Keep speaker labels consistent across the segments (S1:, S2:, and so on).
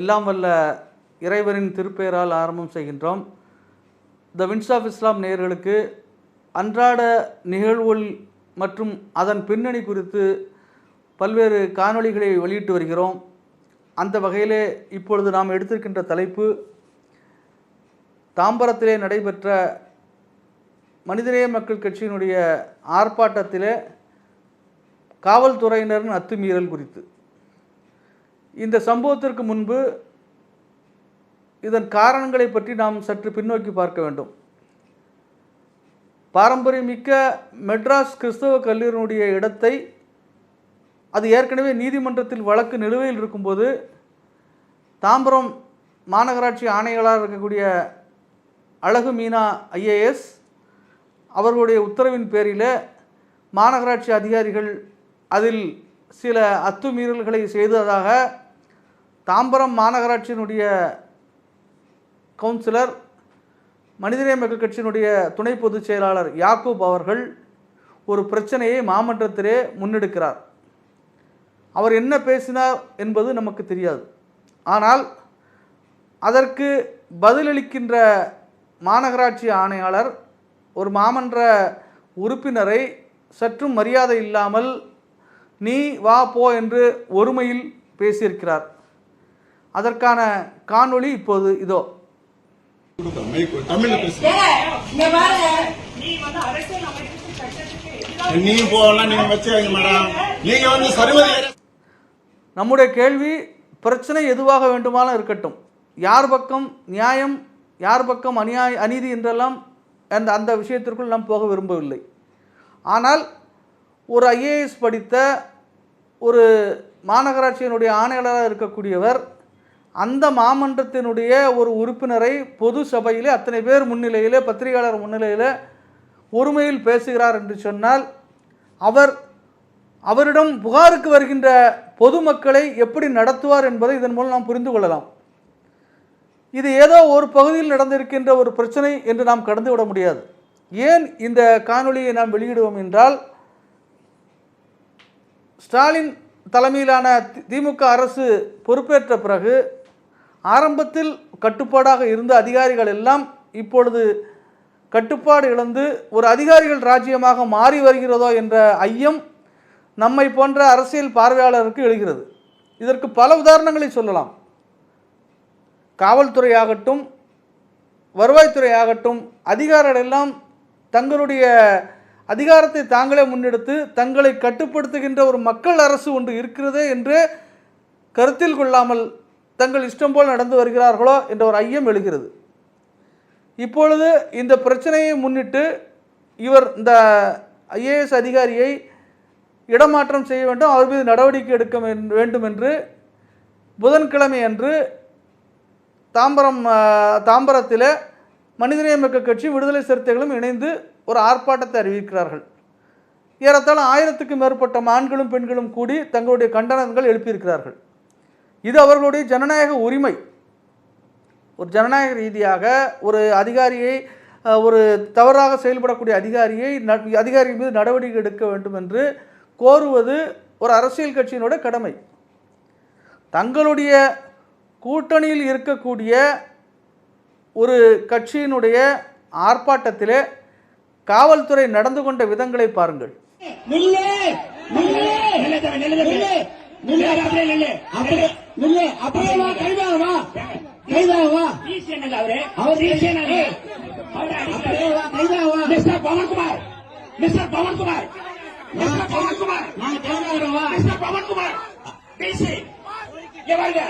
S1: எல்லாம் வல்ல இறைவனின் திருப்பெயரால் ஆரம்பம் செய்கின்றோம். த வின்ஸ் ஆஃப் இஸ்லாம் நேயர்களுக்கு அன்றாட நிகழ்வுகள் மற்றும் அதன் பின்னணி குறித்து பல்வேறு காணொளிகளை வெளியிட்டு வருகிறோம். அந்த வகையிலே இப்பொழுது நாம் எடுத்திருக்கின்ற தலைப்பு தாம்பரத்திலே நடைபெற்ற மனிதநேய மக்கள் கட்சியினுடைய ஆர்ப்பாட்டத்திலே காவல்துறையினரின் அத்துமீறல் குறித்து. இந்த சம்பவத்திற்கு முன்பு இதன் காரணங்களை பற்றி நாம் சற்று பின்னோக்கி பார்க்க வேண்டும். பாரம்பரியமிக்க மெட்ராஸ் கிறிஸ்தவ கல்லூரியினுடைய இடத்தை அது ஏற்கனவே நீதிமன்றத்தில் வழக்கு நிலுவையில் இருக்கும்போது தாம்பரம் மாநகராட்சி ஆணையாளராக இருக்கக்கூடிய அழகு மீனா ஐஏஎஸ் அவர்களுடைய உத்தரவின் பேரில் மாநகராட்சி அதிகாரிகள் அதில் சில அத்துமீறல்களை செய்ததாக தாம்பரம் மாநகராட்சியினுடைய கவுன்சிலர் மனிதநேய மக்கள் கட்சியினுடைய துணை பொதுச் செயலாளர் யாக்கூப் அவர்கள் ஒரு பிரச்சனையை மாமன்றத்திலே முன்னெடுக்கிறார். அவர் என்ன பேசினார் என்பது நமக்கு தெரியாது. ஆனால் அதற்கு பதிலளிக்கின்ற மாநகராட்சி ஆணையாளர் ஒரு மாமன்ற உறுப்பினரை சற்றும் மரியாதை இல்லாமல் நீ வா போ என்று ஒருமையில் பேசியிருக்கிறார். அதற்கான காணொளி இப்போது இதோ. நம்முடைய கேள்வி பிரச்சனை எதுவாக வேண்டுமானாலும் இருக்கட்டும். யார் பக்கம் நியாயம் யார் பக்கம் அநியாய அநீதி என்றெல்லாம் அந்த அந்த விஷயத்திற்குள் நாம் போக விரும்பவில்லை. ஆனால் ஒரு ஐஏஎஸ் படித்த ஒரு மாநகராட்சியினுடைய ஆணையாளராக இருக்கக்கூடியவர் அந்த மாமன்றத்தினுடைய ஒரு உறுப்பினரை பொது சபையிலே அத்தனை பேர் முன்னிலையிலே பத்திரிகையாளர் முன்னிலையிலே ஒருமையில் பேசுகிறார் என்று சொன்னால் அவர் அவரிடம் புகாருக்கு வருகின்ற பொதுமக்களை எப்படி நடத்துவார் என்பதை இதன் மூலம் நாம் புரிந்து கொள்ளலாம். இது ஏதோ ஒரு பகுதியில் நடந்திருக்கின்ற ஒரு பிரச்சனை என்று நாம் கடந்து விட முடியாது. ஏன் இந்த காணொளியை நாம் வெளியிடுவோம் என்றால் ஸ்டாலின் தலைமையிலான தி- திமுக அரசு பொறுப்பேற்ற பிறகு ஆரம்பத்தில் கட்டுப்பாடாக இருந்த அதிகாரிகள் எல்லாம் இப்பொழுது கட்டுப்பாடு இழந்து ஒரு அதிகாரிகள் ராஜ்யமாக மாறி வருகிறதோ என்ற ஐயம் நம்மை போன்ற அரசியல் பார்வையாளருக்கு எழுகிறது. இதற்கு பல உதாரணங்களை சொல்லலாம். காவல்துறையாகட்டும் வருவாய்த்துறையாகட்டும் அதிகாரிகள் எல்லாம் தங்களுடைய அதிகாரத்தை தாங்களே முன்னெடுத்து தங்களை கட்டுப்படுத்துகின்ற ஒரு மக்கள் அரசு ஒன்று இருக்கிறதே என்று கருத்தில் கொள்ளாமல் தங்கள் இஷ்டம் போல் நடந்து வருகிறார்களோ என்ற ஒரு ஐயம் எழுகிறது. இப்பொழுது இந்த பிரச்சனையை முன்னிட்டு இவர் இந்த ஐஏஎஸ் அதிகாரியை இடமாற்றம் செய்ய வேண்டும் அவர் மீது நடவடிக்கை எடுக்க வேண்டும் என்று புதன்கிழமை அன்று தாம்பரம் தாம்பரத்தில் மனிதநேயமிக்க கட்சி விடுதலை சிறுத்தைகளும் இணைந்து ஒரு ஆர்ப்பாட்டத்தை அறிவிக்கிறார்கள். ஏறத்தாழ ஆயிரத்துக்கும் மேற்பட்ட ஆண்களும் பெண்களும் கூடி தங்களுடைய கண்டனங்கள் எழுப்பியிருக்கிறார்கள். இது அவர்களுடைய ஜனநாயக உரிமை ஒரு ஜனநாயக ரீதியாக ஒரு அதிகாரியை ஒரு தவறாக செயல்படக்கூடிய அதிகாரியை அதிகாரி மீது நடவடிக்கை எடுக்க வேண்டும் என்று கோருவது ஒரு அரசியல் கட்சியினுடைய கடமை தங்களுடைய கூட்டணியில் இருக்கக்கூடிய ஒரு கட்சியினுடைய ஆர்ப்பாட்டத்திலே காவல்துறை நடந்து கொண்ட விதங்களை பாருங்கள்
S2: நில்லு நில்லு
S3: நில்லு நில்லு
S2: நில்லு நில்லு
S3: நில்லு.
S2: நில்லு அப்படியே வா கைதாக வா கைதாக வா
S3: இல்ல அவரு
S2: அவர்
S3: இல்ல.
S2: அப்படியே வா கைதாக வா
S3: mister Pawan Kumar. Mister Pawan Kumar. Mister Pawan Kumar.
S2: நான் கைதாக வா
S3: மிஸ்டர் பவன்குமார். டிசி இங்க பாருங்க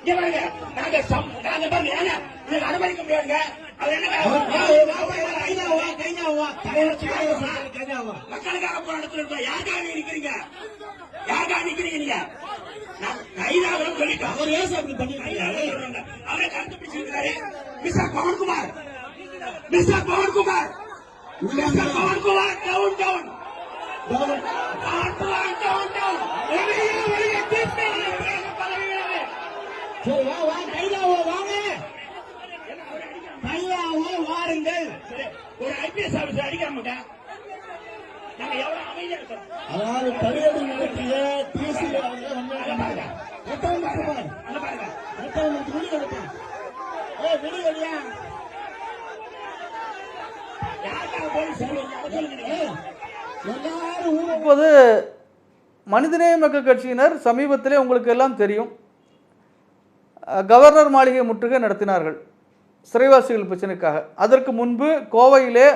S3: இங்க பாருங்க நாங்க சம்- நாங்க பாருங்க ஏங்க இதுக்கு அனுமதிக்க முடியாதுங்க. மக்களுக்காக போராட்டத்தில் யாருக்காக நிக்கிறீங்க? யாருக்காக நிக்கிறீங்க நீங்க? கைதாக சொல்லிட்டோம்.
S2: அவர் ஏன் இப்படி பண்ணிருக்காரு
S3: அவரை கருத்து பிடிச்சிருக்காரு mister Pawan Kumar. Mister Pawan Kumar. Mister Pawan Kumar down down Pawan Kumar down down வெளியே வெளியே திருப்பி பதவி விலகு.
S2: சரி வா வா கைதாக வா வாங்க கைதாக வா வாருங்கள்
S3: சரி, ஒரு ஐபிஎஸ் ஆபீசர் அடிக்க மாட்டேன் நாங்க எவ்வளவு அமைதியா இருக்கோம்
S2: அதாவது தடியடி நடத்திய டிசி அவர்கள்
S3: அங்க பாருங்க
S2: எட்டாம் குமார்
S3: அங்க பாருங்க
S2: அடுத்தவங்களுக்கு விடு கொடுப்பா ஏய் விடு வெளியா
S3: யாருக்காக போலீஸ் சொல்லுங்க அதை சொல்லுங்க நீங்க.
S2: ஏய் எல்லாரும் ஊரை
S1: இப்போது மனிதநேய மக்கள் கட்சியினர் சமீபத்திலே உங்களுக்கு எல்லாம் தெரியும். கவர்னர் மாளிகை முற்றுகை நடத்தினார்கள். சிறைவாசிகள் பிரச்சனைக்காக. அதற்கு முன்பு கோவையிலே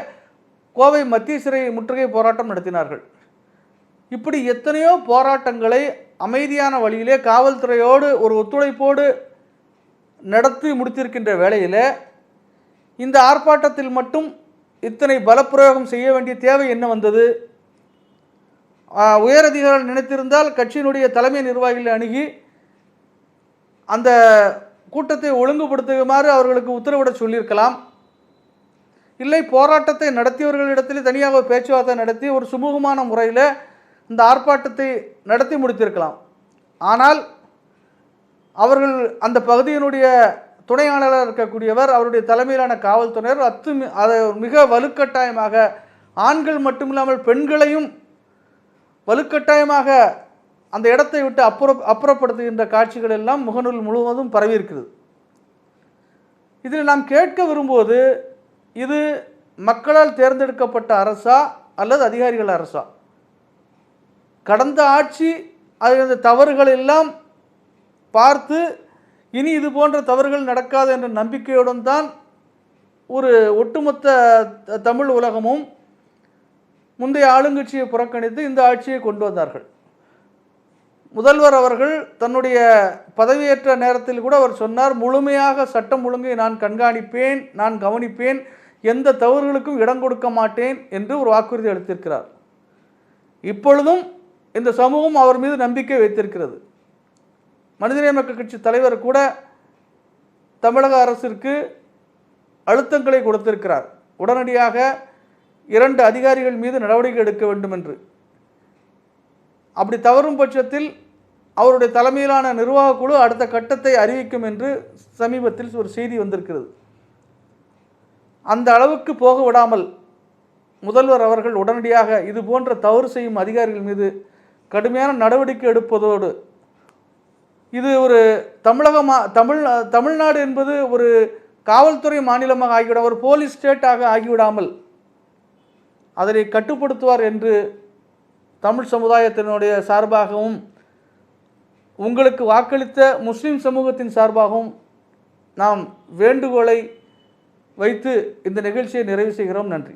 S1: கோவை மத்திய சிறை முற்றுகை போராட்டம் நடத்தினார்கள். இப்படி எத்தனையோ போராட்டங்களை அமைதியான வழியிலே காவல்துறையோடு ஒரு ஒத்துழைப்போடு நடத்தி முடித்திருக்கின்ற வேளையில் இந்த ஆர்ப்பாட்டத்தில் மட்டும் இத்தனை பலப்பிரயோகம் செய்ய வேண்டிய தேவை என்ன வந்தது? உயரதிகாரிகள் நினைத்திருந்தால் கட்சியினுடைய தலைமை நிர்வாகிகளை அணுகி அந்த கூட்டத்தை ஒழுங்குபடுத்துமாறு அவர்களுக்கு உத்தரவிட சொல்லியிருக்கலாம். இல்லை போராட்டத்தை நடத்தியவர்களிடத்தில் தனியாக பேச்சுவார்த்தை நடத்தி ஒரு சுமூகமான முறையில் இந்த ஆர்ப்பாட்டத்தை நடத்தி முடித்திருக்கலாம். ஆனால் அவர்கள் அந்த பகுதியினுடைய துணையாளராக இருக்கக்கூடியவர் அவருடைய தலைமையிலான காவல்துறையினர் அத்து அதை மிக வலுக்கட்டாயமாக ஆண்கள் மட்டுமில்லாமல் பெண்களையும் வலுக்கட்டாயமாக அந்த இடத்தை விட்டு அப்புற அப்புறப்படுத்துகின்ற காட்சிகள் எல்லாம் முகநூல் முழுவதும் பரவியிருக்கிறது. இதில் நாம் கேட்க விரும்புவது இது மக்களால் தேர்ந்தெடுக்கப்பட்ட அரசா அல்லது அதிகாரிகள் அரசா? கடந்த ஆட்சி அது அந்த தவறுகள் எல்லாம் பார்த்து இனி இது போன்ற தவறுகள் நடக்காது என்ற நம்பிக்கையுடன் தான் ஒரு ஒட்டுமொத்த த- தமிழ் உலகமும் முந்தைய ஆளுங்கட்சியை புறக்கணித்து இந்த ஆட்சியை கொண்டு வந்தார்கள். முதல்வர் அவர்கள் தன்னுடைய பதவியேற்ற நேரத்தில் கூட அவர் சொன்னார் முழுமையாக சட்டம் ஒழுங்கை நான் கண்காணிப்பேன் நான் கவனிப்பேன் எந்த தவறுகளுக்கும் இடம் கொடுக்க மாட்டேன் என்று ஒரு வாக்குறுதி அளித்திருக்கிறார். இப்பொழுதும் இந்த சமூகம் அவர் மீது நம்பிக்கை வைத்திருக்கிறது. மனிதநேய மக்கள் கட்சி தலைவர் கூட தமிழக அரசிற்கு அழுத்தங்களை கொடுத்திருக்கிறார். உடனடியாக இரண்டு அதிகாரிகள் மீது நடவடிக்கை எடுக்க வேண்டும் என்று அப்படி தவறும் பட்சத்தில் அவருடைய தலைமையிலான நிர்வாக குழு அடுத்த கட்டத்தை அறிவிக்கும் என்று சமீபத்தில் ஒரு செய்தி வந்திருக்கிறது. அந்த அளவுக்கு போக விடாமல் முதல்வர் அவர்கள் உடனடியாக இது போன்ற தவறு செய்யும் அதிகாரிகள் மீது கடுமையான நடவடிக்கை எடுப்பதோடு இது ஒரு தமிழகமா தமிழ் தமிழ்நாடு என்பது ஒரு காவல்துறை மாநிலமாக ஆகிவிட ஒரு போலீஸ் ஸ்டேட்டாக ஆகிவிடாமல் அதனை கட்டுப்படுத்துவார் என்று தமிழ் சமுதாயத்தினுடைய சார்பாகவும் உங்களுக்கு வாக்களித்த முஸ்லீம் சமூகத்தின் சார்பாகவும் நாம் வேண்டுகோளை வைத்து இந்த நிகழ்ச்சியை நிறைவு செய்கிறோம். நன்றி.